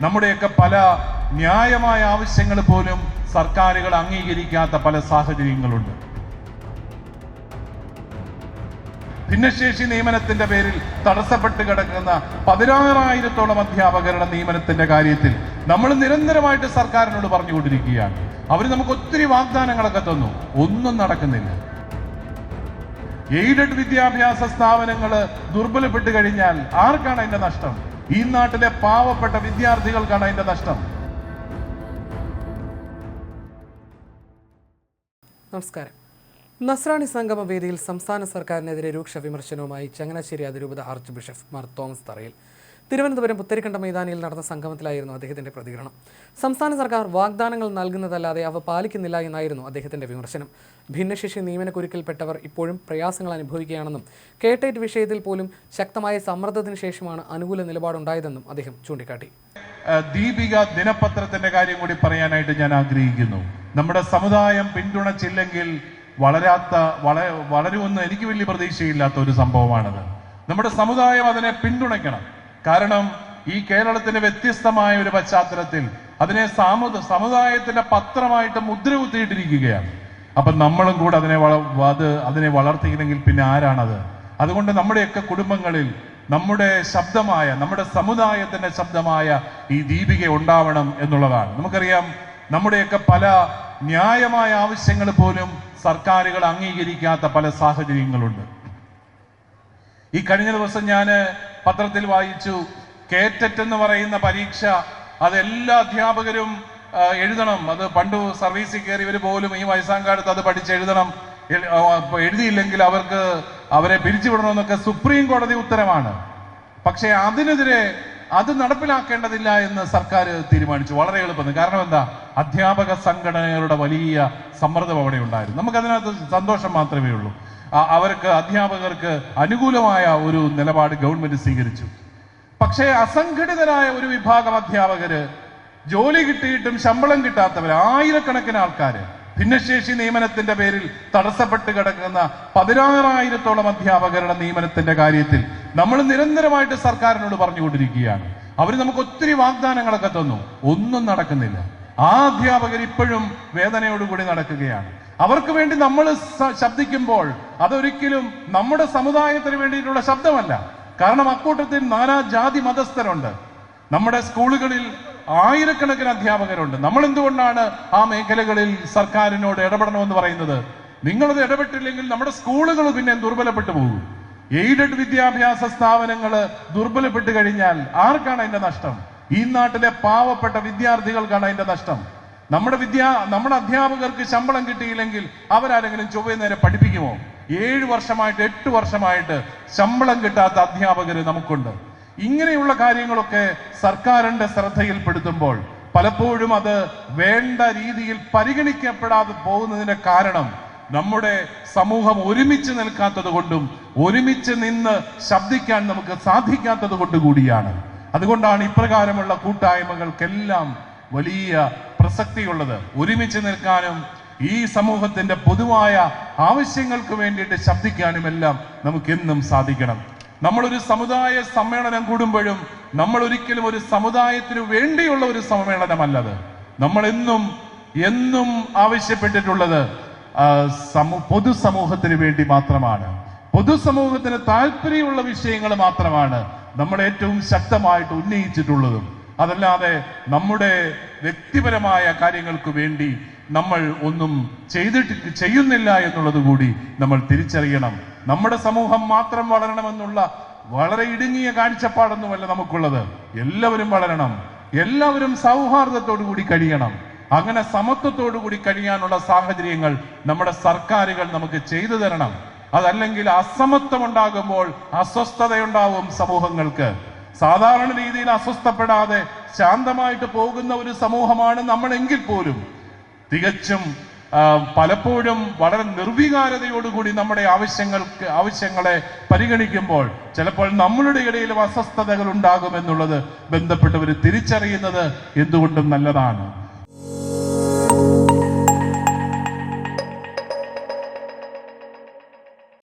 നമ്മുടെയൊക്കെ പല ന്യായമായ ആവശ്യങ്ങൾ പോലും സർക്കാരുകൾ അംഗീകരിക്കാത്ത പല സാഹചര്യങ്ങളുണ്ട്. ഭിന്നശേഷി നിയമനത്തിന്റെ പേരിൽ തടസ്സപ്പെട്ട് കിടക്കുന്ന പതിനാറായിരത്തോളം അധ്യാപകരുടെ നിയമനത്തിന്റെ കാര്യത്തിൽ നമ്മൾ നിരന്തരമായിട്ട് സർക്കാരിനോട് പറഞ്ഞുകൊണ്ടിരിക്കുകയാണ്. അവർ നമുക്ക് ഒത്തിരി വാഗ്ദാനങ്ങളൊക്കെ തന്നു. ഒന്നും നടക്കുന്നില്ല. എയ്ഡഡ് വിദ്യാഭ്യാസ സ്ഥാപനങ്ങൾ ദുർബലപ്പെട്ട് കഴിഞ്ഞാൽ ആർക്കാണ് അതിന്റെ നഷ്ടം? ഈ നാട്ടിലെ പാവപ്പെട്ട വിദ്യാർത്ഥികൾക്കാണ് അതിന്റെ നഷ്ടം. നമസ്കാരം. നസ്രാണി സംഗമ വേദിയിൽ സംസ്ഥാന സർക്കാരിനെതിരെ രൂക്ഷ വിമർശനവുമായി ചങ്ങനാശ്ശേരി അതിരൂപത ആർച്ച് ബിഷപ്പ് മാർ തോമസ് തറയിൽ തിരുവനന്തപുരം പുത്തരിക്കണ്ട മൈതാനിയിൽ നടന്ന സംഗമത്തിലായിരുന്നു അദ്ദേഹത്തിന്റെ പ്രതികരണം. സംസ്ഥാന സർക്കാർ വാഗ്ദാനങ്ങൾ നൽകുന്നതല്ലാതെ അവ പാലിക്കുന്നില്ല എന്നായിരുന്നു അദ്ദേഹത്തിന്റെ വിമർശനം. ഭിന്നശേഷി നിയമനക്കുരുക്കിൽപ്പെട്ടവർ ഇപ്പോഴും പ്രയാസങ്ങൾ അനുഭവിക്കുകയാണെന്നും കേട്ടേറ്റ് വിഷയത്തിൽ പോലും ശക്തമായ സമ്മർദ്ദത്തിന് ശേഷമാണ് അനുകൂല നിലപാടുണ്ടായതെന്നും അദ്ദേഹം ചൂണ്ടിക്കാട്ടി. ദീപിക ദിനപത്രത്തിന്റെ കാര്യം കൂടി പറയാനായിട്ട് ഞാൻ ആഗ്രഹിക്കുന്നു. നമ്മുടെ സമുദായം പിന്തുണച്ചില്ലെങ്കിൽ വളരാത്ത വള വളരുമെന്ന് എനിക്ക് വലിയ പ്രതീക്ഷയില്ലാത്ത ഒരു സംഭവമാണത്. നമ്മുടെ സമുദായം അതിനെ പിന്തുണയ്ക്കണം. കാരണം ഈ കേരളത്തിന്റെ വ്യത്യസ്തമായ ഒരു പശ്ചാത്തലത്തിൽ അതിനെ സാമു സമുദായത്തിന്റെ പത്രമായിട്ട് മുദ്ര കുത്തിയിട്ടിരിക്കുകയാണ് അപ്പൊ നമ്മളും കൂടെ അതിനെ വള അത് അതിനെ വളർത്തിയില്ലെങ്കിൽ പിന്നെ ആരാണത്? അതുകൊണ്ട് നമ്മുടെയൊക്കെ കുടുംബങ്ങളിൽ നമ്മുടെ ശബ്ദമായ നമ്മുടെ സമുദായത്തിന്റെ ശബ്ദമായ ഈ ദീപിക ഉണ്ടാവണം എന്നുള്ളതാണ്. നമുക്കറിയാം നമ്മുടെയൊക്കെ പല ന്യായമായ ആവശ്യങ്ങൾ പോലും സർക്കാരുകൾ അംഗീകരിക്കാത്ത പല സാഹചര്യങ്ങളുണ്ട്. ഈ കഴിഞ്ഞ ദിവസം ഞാൻ പത്രത്തിൽ വായിച്ചു. കേറ്ററ്റ് എന്ന് പറയുന്ന പരീക്ഷ അത് എല്ലാ അധ്യാപകരും എഴുതണം. അത് പണ്ട് സർവീസിൽ കയറിയവർ പോലും ഈ വയസ്സാങ്കാലത്ത് അത് പഠിച്ച് എഴുതണം. എഴുതിയില്ലെങ്കിൽ അവർക്ക് അവരെ പിരിച്ചുവിടണമെന്നൊക്കെ സുപ്രീം കോടതി ഉത്തരവാണ് പക്ഷേ അതിനെതിരെ അത് നടപ്പിലാക്കേണ്ടതില്ല എന്ന് സർക്കാർ തീരുമാനിച്ചു. വളരെ എളുപ്പം കാരണം എന്താ? അധ്യാപക സംഘടനകളുടെ വലിയ സമ്മർദ്ദം അവിടെ ഉണ്ടായിരുന്നു. നമുക്കതിനകത്ത് സന്തോഷം മാത്രമേ ഉള്ളൂ. അവർക്ക് അധ്യാപകർക്ക് അനുകൂലമായ ഒരു നിലപാട് ഗവൺമെന്റ് സ്വീകരിച്ചു. പക്ഷേ അസംഘടിതരായ ഒരു വിഭാഗം അധ്യാപകര് ജോലി കിട്ടിയിട്ടും ശമ്പളം കിട്ടാത്തവർ ആയിരക്കണക്കിന് ആൾക്കാർ ഭിന്നശേഷി നിയമനത്തിന്റെ പേരിൽ തടസ്സപ്പെട്ട് കിടക്കുന്ന പതിനാറായിരത്തോളം അധ്യാപകരുടെ നിയമനത്തിന്റെ കാര്യത്തിൽ നമ്മൾ നിരന്തരമായിട്ട് സർക്കാരിനോട് പറഞ്ഞുകൊണ്ടിരിക്കുകയാണ്. അവർ നമുക്ക് ഒത്തിരി വാഗ്ദാനങ്ങളൊക്കെ തന്നു. ഒന്നും നടക്കുന്നില്ല. ആ അധ്യാപകർ ഇപ്പോഴും വേദനയോടുകൂടി നടക്കുകയാണ്. അവർക്ക് വേണ്ടി നമ്മൾ ശബ്ദിക്കുമ്പോൾ അതൊരിക്കലും നമ്മുടെ സമുദായത്തിന് വേണ്ടിയിട്ടുള്ള ശബ്ദമല്ല. കാരണം അക്കൂട്ടത്തിൽ നാനാ ജാതി മതസ്ഥരുണ്ട്. നമ്മുടെ സ്കൂളുകളിൽ ആയിരക്കണക്കിന് അധ്യാപകരുണ്ട്. നമ്മൾ എന്തുകൊണ്ടാണ് ആ മേഖലകളിൽ സർക്കാരിനോട് ഇടപെടണമെന്ന് പറയുന്നത്? നിങ്ങളത് ഇടപെട്ടില്ലെങ്കിൽ നമ്മുടെ സ്കൂളുകൾ പിന്നെ ദുർബലപ്പെട്ടു പോകും. എയ്ഡഡ് വിദ്യാഭ്യാസ സ്ഥാപനങ്ങൾ ദുർബലപ്പെട്ട് കഴിഞ്ഞാൽ ആർക്കാണ് അതിന്റെ നഷ്ടം? ഈ നാട്ടിലെ പാവപ്പെട്ട വിദ്യാർത്ഥികൾക്കാണ് അതിന്റെ നഷ്ടം. നമ്മുടെ വിദ്യാ നമ്മുടെ അധ്യാപകർക്ക് ശമ്പളം കിട്ടിയില്ലെങ്കിൽ അവരാരെങ്കിലും ചൊവ്വേ നേരെ പഠിപ്പിക്കുമോ? ഏഴ് വർഷമായിട്ട് എട്ട് വർഷമായിട്ട് ശമ്പളം കിട്ടാത്ത അധ്യാപകർ നമുക്കുണ്ട്. ഇങ്ങനെയുള്ള കാര്യങ്ങളൊക്കെ സർക്കാരിന്റെ ശ്രദ്ധയിൽപ്പെടുത്തുമ്പോൾ പലപ്പോഴും അത് വേണ്ട രീതിയിൽ പരിഗണിക്കപ്പെടാതെ പോകുന്നതിന്റെ കാരണം നമ്മുടെ സമൂഹം ഒരുമിച്ച് നിൽക്കാത്തത് കൊണ്ടും ഒരുമിച്ച് നിന്ന് ശബ്ദിക്കാൻ നമുക്ക് സാധിക്കാത്തത് കൊണ്ട് കൂടിയാണ് അതുകൊണ്ടാണ് ഇപ്രകാരമുള്ള കൂട്ടായ്മകൾക്കെല്ലാം വലിയ പ്രസക്തിയുള്ളത്. ഒരുമിച്ച് നിൽക്കാനും ഈ സമൂഹത്തിന്റെ പൊതുവായ ആവശ്യങ്ങൾക്ക് വേണ്ടിയിട്ട് ശബ്ദിക്കാനും എല്ലാം നമുക്കെന്നും സാധിക്കണം. നമ്മളൊരു സമുദായ സമ്മേളനം കൂടുമ്പോഴും നമ്മൾ ഒരിക്കലും ഒരു സമുദായത്തിന് വേണ്ടിയുള്ള ഒരു സമ്മേളനമല്ലത്. നമ്മൾ എന്നും എന്നും ആവശ്യപ്പെട്ടിട്ടുള്ളത് സമൂ പൊതുസമൂഹത്തിന് വേണ്ടി മാത്രമാണ്. പൊതുസമൂഹത്തിന് താല്പര്യമുള്ള വിഷയങ്ങൾ മാത്രമാണ് നമ്മൾ ഏറ്റവും ശക്തമായിട്ട് ഉന്നയിച്ചിട്ടുള്ളതും. അതല്ലാതെ നമ്മുടെ വ്യക്തിപരമായ കാര്യങ്ങൾക്ക് വേണ്ടി നമ്മൾ ഒന്നും ചെയ്തിട്ട് ചെയ്യുന്നില്ല എന്നുള്ളത് കൂടി നമ്മൾ തിരിച്ചറിയണം. നമ്മുടെ സമൂഹം മാത്രം വളരണമെന്നുള്ള വളരെ ഇടുങ്ങിയ കാഴ്ചപ്പാടൊന്നുമല്ല നമുക്കുള്ളത്. എല്ലാവരും വളരണം. എല്ലാവരും സൗഹാർദ്ദത്തോടു കൂടി കഴിയണം. അങ്ങനെ സമത്വത്തോടു കൂടി കഴിയാനുള്ള സാഹചര്യങ്ങൾ നമ്മുടെ സർക്കാരുകൾ നമുക്ക് ചെയ്തു തരണം. അതല്ലെങ്കിൽ അസമത്വം ഉണ്ടാകുമ്പോൾ അസ്വസ്ഥതയുണ്ടാവും സമൂഹങ്ങൾക്ക്. സാധാരണ രീതിയിൽ അസ്വസ്ഥപ്പെടാതെ ശാന്തമായിട്ട് പോകുന്ന ഒരു സമൂഹമാണ് നമ്മളെങ്കിൽ പോലും. തികച്ചും പലപ്പോഴും വളരെ നിർവികാരതയോടുകൂടി നമ്മുടെ ആവശ്യങ്ങൾക്ക് ആവശ്യങ്ങളെ പരിഗണിക്കുമ്പോൾ ചിലപ്പോൾ നമ്മളുടെ ഇടയിൽ അസ്വസ്ഥതകൾ ഉണ്ടാകുമെന്നുള്ളത് ബന്ധപ്പെട്ടവർ തിരിച്ചറിയുന്നത് എന്തുകൊണ്ടും നല്ലതാണ്.